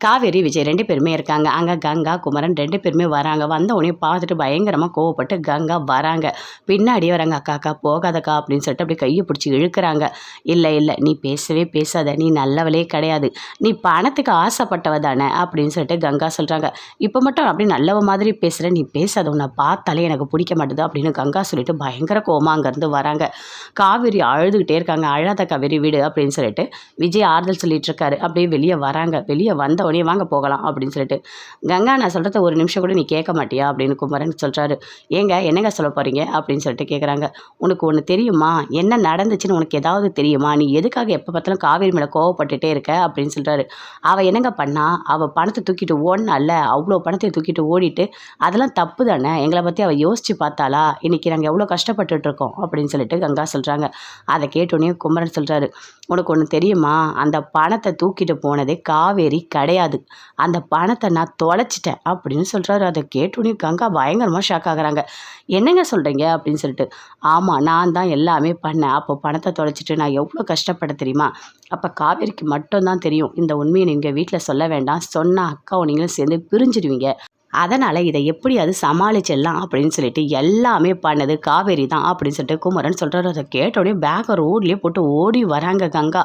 காவேரி விஜய் ரெண்டு பேருமே இருக்காங்க. அங்கே கங்கா குமரன் ரெண்டு பேருமே வராங்க. வந்த உடனே பார்த்துட்டு பயங்கரமாக கோவப்பட்டு கங்கா வராங்க. பின்னாடியே வராங்க. அக்கா அக்கா போகாதக்கா அப்படின்னு சொல்லிட்டு அப்படியே கையை பிடிச்சி இழுக்கிறாங்க. இல்லை இல்லை நீ பேசவே பேசாத. நீ நல்லவளே கிடையாது. நீ பணத்துக்கு ஆசைப்பட்டவ தானே? அப்படின்னு சொல்லிட்டு கங்கா சொல்கிறாங்க இப்போ மட்டும் அப்படி நல்லவ மாதிரி பேசுகிற நீ பேசாத. உன்னை பார்த்தாலே எனக்கு பிடிக்க மாட்டுது. அப்படின்னு கங்கா சொல்லிட்டு பயங்கர கோமா அங்கேருந்து வராங்க. காவேரி அழுதுகிட்டே இருக்காங்க. அழாத காவேரி வீடு. அப்படின்னு சொல்லிட்டு விஜய் ஆறுதல் சொல்லிட்டு இருக்காரு. அப்படியே வெளியே வராங்க. வெளியே வந்த உடனே வாங்க போகலாம் அப்படின்னு சொல்லிட்டு கங்கா நான் சொல்கிறத ஒரு நிமிஷம் கூட நீ கேட்க மாட்டியா? அப்படின்னு குமரன் சொல்கிறாரு ஏங்க என்னங்க சொல்ல போகிறீங்க அப்படின்னு சொல்லிட்டு கேட்குறாங்க உனக்கு ஒன்று தெரியுமா? என்ன நடந்துச்சுன்னு உனக்கு ஏதாவது தெரியுமா? நீ எதுக்காக எப்போ பார்த்தாலும் காவேரி மேலே கோவப்பட்டுட்டே இருக்க? அப்படின்னு சொல்கிறாரு அவள் என்னங்க பண்ணா? அவள் பணத்தை தூக்கிட்டு ஓடினால அவ்வளோ பணத்தை தூக்கிட்டு ஓடிட்டு அதெல்லாம் தப்பு தானே? எங்களை பற்றி அவள் யோசித்து பார்த்தாளா? இன்றைக்கி நாங்கள் எவ்வளோ கஷ்டப்பட்டுட்டு இருக்கோம்? அப்படின்னு சொல்லிட்டு கங்கா சொல்கிறாங்க அதை கேட்டோன்னே குமரன் சொல்கிறாரு உனக்கு ஒன்று தெரியுமா? அந்த பணத்தை தூக்கிட்டு போனதே காவேரி கிடையாது அந்த பணத்தை நான் தொலைச்சிட்டேன் அப்படின்னு சொல்கிறாரு அதை கேட்டோன்னே கங்கா பயங்கரமாக ஷாக் ஆகுறாங்க. என்னங்க சொல்கிறீங்க அப்படின்னு சொல்லிட்டு ஆமாம் நான் தான் எல்லாமே பண்ணேன். அப்போ பணத்தை தொலைச்சிட்டு நான் எவ்வளோ கஷ்டப்பட தெரியுமா? அப்போ காவேரிக்கு மட்டும்தான் தெரியும். இந்த உண்மையை நீங்கள் வீட்டில் சொல்ல வேண்டாம். சொன்னால் அக்காவும் நீங்களும் சேர்ந்து பிரிஞ்சிடுவீங்க. அதனால் இதை எப்படியாவது சமாளிச்சிடலாம் அப்படின்னு சொல்லிட்டு எல்லாமே பண்ணது காவேரி தான் அப்படின்னு சொல்லிட்டு குமரன் சொல்கிறாரு அதை கேட்டோடனே பேக்கை ரோட்லேயே போட்டு ஓடி வராங்க கங்கா.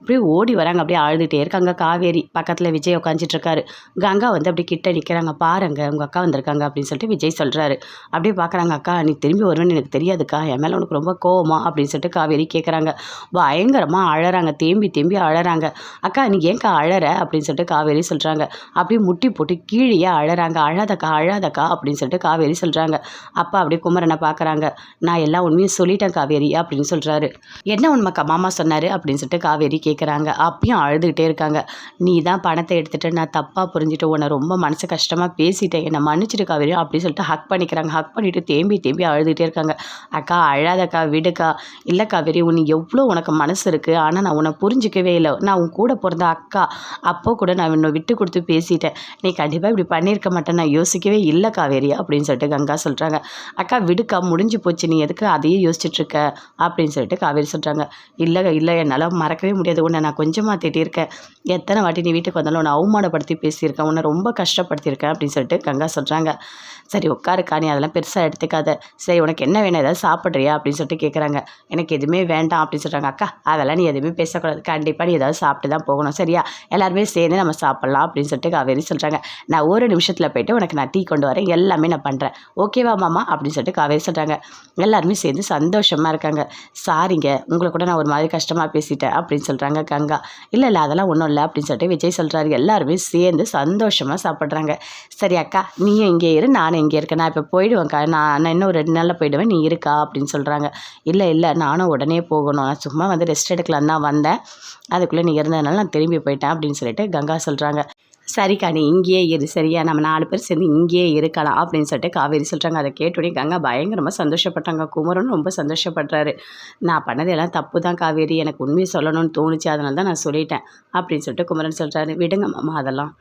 அப்படியே ஓடி வராங்க அப்படியே அழுதுகிட்டே இருக்காங்க காவேரி. பக்கத்தில் விஜய் உட்காந்துட்ருக்காரு கங்கா வந்து அப்படியே கிட்ட நிற்கிறாங்க பாருங்க உங்கள் அக்கா வந்திருக்காங்க அப்படின்னு சொல்லிட்டு விஜய் சொல்கிறாரு அப்படியே பார்க்குறாங்க அக்கா நீ திரும்பி வருவேன்னு எனக்கு தெரியாதுக்கா. என் மேலே உனக்கு ரொம்ப கோவமா? அப்படின்னு சொல்லிட்டு காவேரி கேட்குறாங்க பயங்கரமாக அழறாங்க. தேம்பி தேம்பி அழறாங்க. அக்கா நீ ஏன்க்கா அழற? அப்படின்னு சொல்லிட்டு காவேரி சொல்கிறாங்க அப்படியே முட்டி போட்டு கீழே அழறாங்க. அழாதக்கா அழாதக்கா அப்படின்னு சொல்லிட்டு காவேரி சொல்கிறாங்க அப்பா அப்படியே குமரனை பார்க்குறாங்க நான் எல்லா உண்மையும் சொல்லிட்டேன் காவேரி அப்படின்னு சொல்கிறாரு என்ன உண்மைக்கா மாமா சொன்னார் அப்படின்னு சொல்லிட்டு காவேரி கேட்குறாங்க அப்பயும் அழுதுகிட்டே இருக்காங்க. நீ தான் பணத்தை எடுத்துகிட்டு நான் தப்பாக புரிஞ்சுட்டு உன்னை ரொம்ப மனசு கஷ்டமாக பேசிட்டேன். என்னை மன்னிச்சிட்டு காவேரி அப்படின்னு சொல்லிட்டு ஹக் பண்ணிக்கிறாங்க. ஹக் பண்ணிவிட்டு தேம்பி தேம்பி அழுதுகிட்டே இருக்காங்க. அக்கா அழாதக்கா விடுக்கா. இல்லை காவேரி உன் எவ்வளோ உனக்கு மனசு இருக்குது ஆனால் நான் உன்னை புரிஞ்சிக்கவே இல்லை. நான் உன் கூட பிறந்த அக்கா. அப்போ கூட நான் இன்னும் விட்டு கொடுத்து பேசிட்டேன். நீ கண்டிப்பாக இப்படி பண்ணியிருக்க மாட்டேன் நான் யோசிக்கவே இல்லை காவேரி அப்படின்னு சொல்லிட்டு கங்கா சொல்கிறாங்க அக்கா விடுக்கா முடிஞ்சு போச்சு. நீ எதுக்கு அதையே யோசிச்சுட்ருக்க அப்படின்னு சொல்லிட்டு காவேரி சொல்கிறாங்க இல்லை இல்லை. என்னால் மறக்கவே முடியாது. உன்னை நான் கொஞ்சமாக திட்டியிருக்கேன் எத்தனை வாட்டி நீ வீட்டுக்கு வந்தாலும் உன்னை அவமானப்படுத்தி பேசியிருக்கேன். உன்னை ரொம்ப கஷ்டப்படுத்தியிருக்கேன். அப்படின்னு சொல்லிட்டு கங்கா சொல்கிறாங்க சரி உட்காருக்கா. நீ அதெல்லாம் பெருசாக எடுத்துக்காத. சரி உனக்கு என்ன வேணும்? ஏதாவது சாப்பிட்றியா? அப்படின்னு சொல்லிட்டு கேட்குறாங்க எனக்கு எதுவுமே வேண்டாம். அப்படின்னு சொல்கிறாங்க அக்கா அதெல்லாம் நீ எதுவுமே பேசக்கூடாது. கண்டிப்பாக நீ ஏதாவது சாப்பிட்டு தான் போகணும். சரியா? எல்லாருமே சேர்ந்து நம்ம சாப்பிட்லாம். அப்படின்னு சொல்லிட்டு காவேரி சொல்கிறாங்க நான் ஒரு நிமிஷத்தில் போயிட்டு உனக்கு நான் டீ கொண்டு வரேன் எல்லாமே நான் பண்ணுறேன் ஓகேவா மாமா? அப்படின்னு சொல்லிட்டு காவேரி சொல்கிறாங்க எல்லாருமே சேர்ந்து சந்தோஷமாக இருக்காங்க. சாரிங்க உங்களை கூட நான் ஒரு மாதிரி கஷ்டமாக பேசிட்டேன் அப்படின்னு சொல்கிறாங்க கங்கா. இல்லை இல்லை அதெல்லாம் ஒன்றும் இல்லை அப்படின்னு சொல்லிட்டு விஜய் சொல்கிறாரு எல்லாருமே சேர்ந்து சந்தோஷமாக சாப்பிட்றாங்க. சரி அக்கா நீயும் இங்கே இரு நானும் இங்கே இருக்கேன். நான் இப்போ போயிடுவேன்க்கா. நான் நான் இன்னும் ரெண்டு நாளில் போயிடுவேன். நீ இருக்கா? அப்படின்னு சொல்கிறாங்க இல்லை இல்லை நானும் உடனே போகணும். நான் சும்மா வந்து ரெஸ்ட் எடுக்கலாம் தான் வந்தேன். அதுக்குள்ளே நீ இருந்ததுனால நான் திரும்பி போயிட்டேன் அப்படின்னு சொல்லிட்டு கங்கா சொல்கிறாங்க சரிக்கா நீ இங்கேயே இரு சரியா? நம்ம நாலு பேர் சேர்ந்து இங்கேயே இருக்கலாம் அப்படின்னு சொல்லிட்டு காவேரி சொல்கிறாங்க அதை கேட்டுடனே கங்கா பயங்கரமாக சந்தோஷப்பட்டாங்க. குமரன் ரொம்ப சந்தோஷப்படுறாரு. நான் பண்ணது எல்லாம் தப்பு தான் காவேரி. எனக்கு உண்மையை சொல்லணும்னு தோணுச்சு. அதனால தான் நான் சொல்லிட்டேன் அப்படின்னு சொல்லிட்டு குமரன் சொல்கிறாரு விடுங்க மாமா அதெல்லாம்.